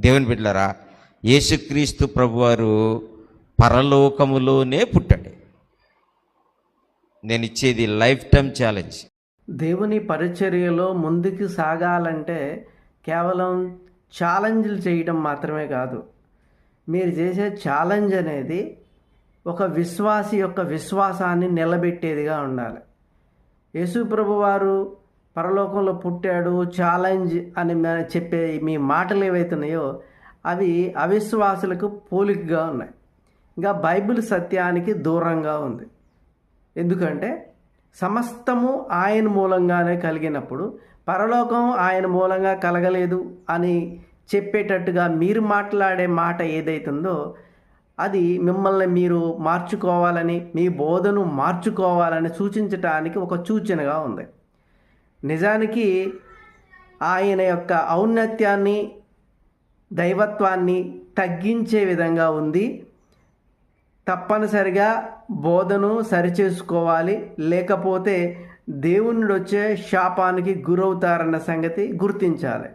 దేవుని బిడ్డలరా యేసుక్రీస్తు ప్రభువారు పరలోకములోనే పుట్టాడు. నేను ఇచ్చేది లైఫ్ టైం ఛాలెంజ్. దేవుని పరిచర్యలో ముందుకు సాగాలంటే కేవలం ఛాలెంజ్లు చేయడం మాత్రమే కాదు. మీరు చేసే ఛాలెంజ్ అనేది ఒక విశ్వాసి యొక్క విశ్వాసాన్ని నిలబెట్టేదిగా ఉండాలి. యేసు ప్రభువారు పరలోకంలో పుట్టాడు ఛాలెంజ్ అని చెప్పే మీ మాటలు ఏవైతున్నాయో అవి అవిశ్వాసులకు పోలికగా ఉన్నాయి. ఇంకా బైబిల్ సత్యానికి దూరంగా ఉంది. ఎందుకంటే సమస్తము ఆయన మూలంగానే కలిగినప్పుడు పరలోకం ఆయన మూలంగా కలగలేదు అని చెప్పేటట్టుగా మీరు మాట్లాడే మాట ఏదైతుందో అది మిమ్మల్ని మీరు మార్చుకోవాలని మీ బోధను మార్చుకోవాలని సూచించటానికి ఒక సూచనగా ఉంది. నిజానికి ఆయన యొక్క ఔన్నత్యాన్ని దైవత్వాన్ని తగ్గించే విధంగా ఉంది. తప్పనిసరిగా బోధను సరిచేసుకోవాలి. లేకపోతే దేవుణ్ణి వచ్చే శాపానికి గురవుతారన్న సంగతి గుర్తించాలి.